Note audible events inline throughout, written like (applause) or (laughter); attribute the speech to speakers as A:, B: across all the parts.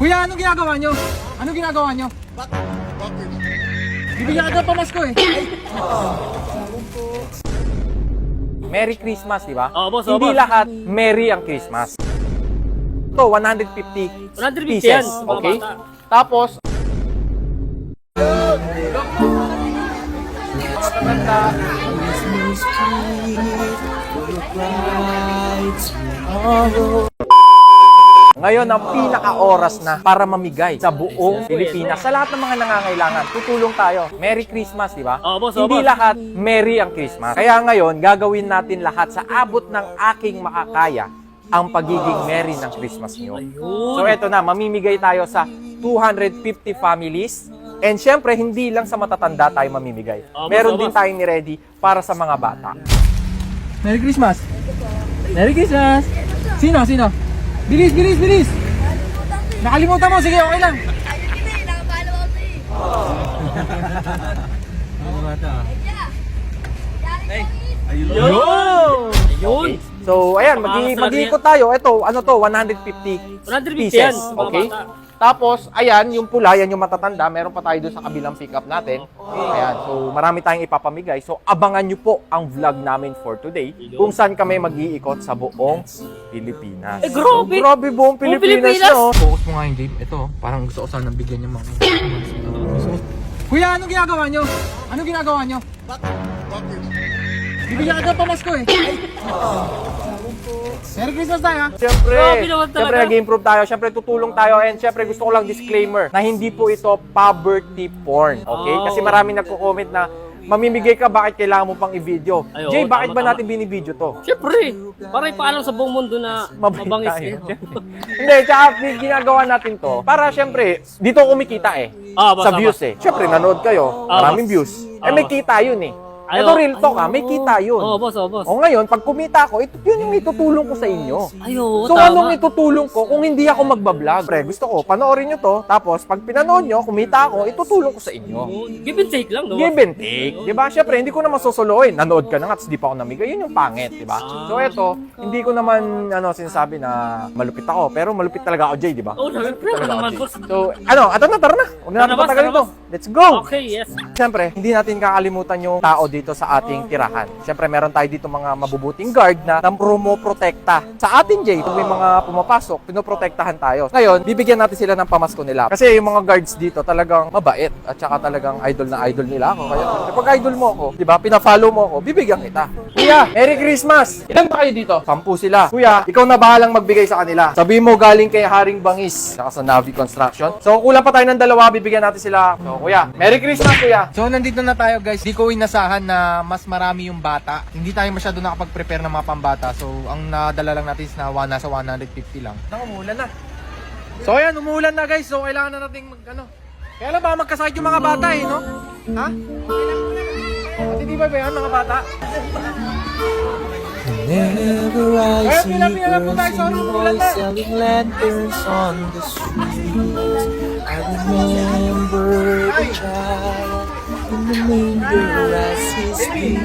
A: Kuya, anong ginagawa nyo? Anong ginagawa nyo? Bibigyan ka ng pamasko eh.
B: Merry Christmas, di ba?
C: Oo, boss, oo,
B: Hindi
C: boss.
B: lahat Merry ang Christmas. Ito, 150
C: 150
B: pieces.
C: yan, mga
B: Okay?
C: bata.
B: Tapos, Matanda. Ngayon ang pinaka-oras na para mamigay sa buong Pilipinas. Sa lahat ng mga nangangailangan, tutulong tayo. Merry Christmas, di ba? Hindi lahat Merry ang Christmas. Kaya ngayon, gagawin natin lahat sa abot ng aking makakaya ang pagiging merry ng Christmas nyo. So eto na, mamimigay tayo sa 250 families. And syempre, hindi lang sa matatanda tayo mamimigay. Meron din tayong ni-ready para sa mga bata.
A: Merry Christmas! Merry Christmas! Sino? Sino? Bilis, bilis, bilis! Nakalimutan mo, sige, okay lang.
D: Ayun kita eh, nakapalo ako sa'yo eh. (laughs)
C: Yun! Yun!
B: So, ayan, mag
C: Pangalas na
B: mag-iikot tayo. Ito, ano to, 150
C: 150
B: pieces.
C: yan, mga
B: Okay? Tapos, ayan, yung pula, yan yung matatanda. Meron pa tayo doon sa kabilang pick-up natin. Ayan, so marami tayong ipapamigay. So, abangan nyo po ang vlog namin for today kung saan kami mag-iikot sa buong Pilipinas.
C: Eh, grabe!
B: So, grabe buong Pilipinas,
C: Pilipinas!
B: nyo.
A: Focus mo nga yung game. Ito, parang gusto ko sana bigyan yung mga... Kuya, anong ginagawa nyo? Anong ginagawa nyo? Bibigyan ka ng pamasko eh. Merry Christmas tayo.
B: Siyempre,
C: Grabe naman talaga.
B: siyempre nag-improve tayo. Siyempre tutulong tayo. And siyempre gusto ko lang disclaimer na hindi po ito poverty porn. Okay?
C: Oh.
B: Kasi marami nagko-comment na mamimigay ka, bakit kailangan mo pang i-video?
C: Ay, oo,
B: Jay, bakit
C: tama,
B: ba natin binibideo to?
C: Siyempre, para ipaalam sa buong mundo na (laughs)
B: Mabait
C: mabangis
B: tayo.
C: eh. (laughs)
B: Hindi, tsaka ginagawa natin to para siyempre, dito kumikita eh.
C: Ah, basta
B: sa views eh. Siyempre, nanood kayo,
C: Ah,
B: maraming views. Eh,
C: Ah,
B: may
C: boss.
B: kita yun eh.
C: Ay,
B: Ito real talk ah, may kita yun.
C: Oo, boss, oo, boss.
B: O ngayon, pag kumita ako, ito yun yung itutulong ko sa inyo.
C: Ay, oo,
B: So
C: tama.
B: anong itutulong ko kung hindi ako magbablog? Pre, gusto ko, panoorin nyo to, tapos pag pinanood nyo, kumita ako, itutulong ko sa inyo.
C: Oo, Give and take lang, no?
B: Give and take. Di ba? Siyempre, hindi ko naman susuluin. Nanood ka na nga, di pa ako namigay. Yun yung pangit, di ba?
C: Ah.
B: So eto, hindi ko naman ano, sinasabi na malupit ako, pero malupit talaga ako, Jay, di ba?
C: Oo, siyempre,
B: Talaga
C: ano
B: ako,
C: naman, boss.
B: So, ano, ato na, tara na. Huwag na natin patagalin to. Let's go!
C: Okay, yes.
B: Siyempre, hindi natin kakalimutan yung tao dito sa ating tirahan. Siyempre, meron tayo dito mga mabubuting guard na promo-protekta. Sa atin, Jay, kung may mga pumapasok, pinoprotektahan tayo. Ngayon, bibigyan natin sila ng pamasko nila. Kasi yung mga guards dito talagang mabait at saka talagang idol na idol nila ako. Kaya kapag idol mo ako, di ba, pina-follow mo ako, bibigyan kita. Kuya, Merry Christmas! Ilan ba kayo dito? Sampu sila. Kuya, ikaw na bahalang magbigay sa kanila. Sabihin mo galing kay Haring Bangis, saka sa Navi Construction. So, kulang pa tayo ng dalawa, bibigyan natin sila. So, kuya, Merry Christmas, kuya!
A: So nandito na tayo guys. Di ko inasahan na mas marami yung bata. Hindi tayo masyado nakapag-prepare ng mga pambata. So ang nadala lang natin is na one, nasa 150 lang. Naku, umulan na. So ayan, umulan na guys. So kailangan na nating mag ano. Kaya lang ba magkasakit yung mga bata eh, no? Ha? Pati di ba ba yan, mga bata?
E: Whenever I
A: Ayun,
E: see
A: pila, pila po tayo.
E: girls and
A: umulan
E: boys
A: na.
E: selling lanterns on the street, I remember the child in the manger as he sleeps.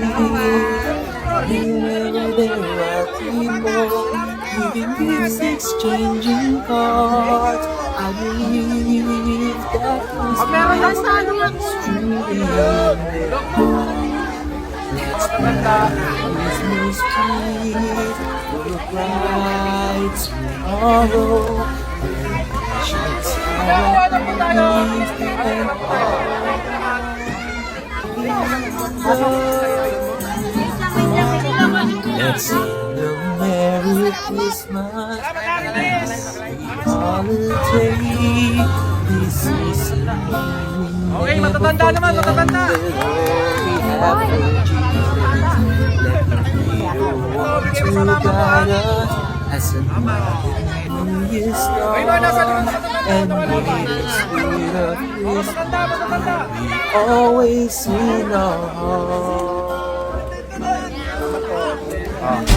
E: Whenever there are people giving gifts, exchanging cards, I believe that
A: Pag meron lang sa ano yan.
E: Christmas tree for a bright tomorrow. Shines
A: Ano po tayo?
E: Let's sing a Merry Christmas holiday. This is
A: Okay, matatanda naman, matatanda.
E: as a new
A: matatanda.
E: And
A: Matatanda, matatanda.
E: always in our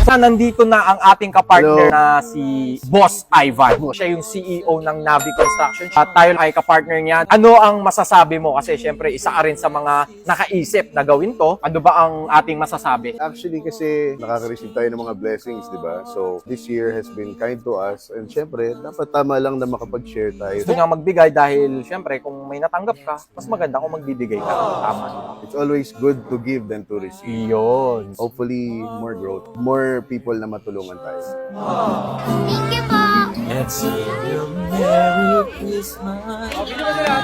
B: Sa nandito na ang ating kapartner
F: Hello.
B: na si Boss Ivan. Siya yung CEO ng Navi Construction. At tayo ay kapartner niya. Ano ang masasabi mo? Kasi syempre, isa ka rin sa mga nakaisip na gawin to. Ano ba ang ating masasabi?
F: Actually kasi nakaka-receive tayo ng mga blessings, di ba? So, this year has been kind to us. And syempre, dapat tama lang na makapag-share tayo.
B: Gusto nga magbigay dahil syempre, kung may natanggap ka, mas maganda kung magbibigay ka. Tama.
F: It's always good to give than to receive.
B: Iyon.
F: Hopefully, more growth. More people na matulungan tayo.
D: Thank you po.
E: Let's sing a Merry Christmas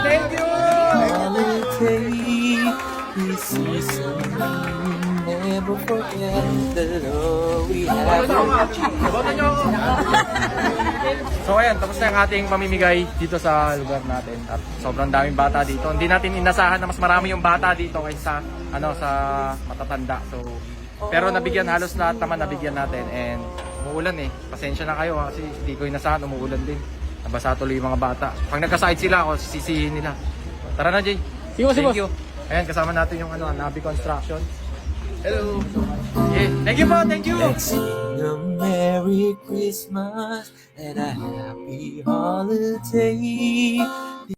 A: Thank you!
E: holiday. This we never forget the love we have.
A: So ayan, tapos na yung ating pamimigay dito sa lugar natin. At sobrang daming bata dito. Hindi natin inasahan na mas marami yung bata dito kaysa ano sa matatanda. So pero nabigyan halos lahat naman nabigyan natin and umuulan eh. Pasensya na kayo ha, kasi hindi ko inasahan umuulan din. Nabasa tuloy yung mga bata. Pag nagka-side sila ako, sisihin nila. Tara na, Jay.
C: Sige, boss,
A: Thank
C: boss.
A: you. Ayan, kasama natin yung ano, Navi Construction. Hello. Yeah. Thank you po, thank you.
E: Let's sing a Merry Christmas and a Happy Holiday.